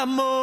amor.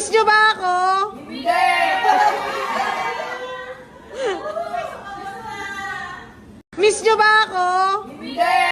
Miss nyo ba ako? Hindi! Miss nyo ba ako? Hindi!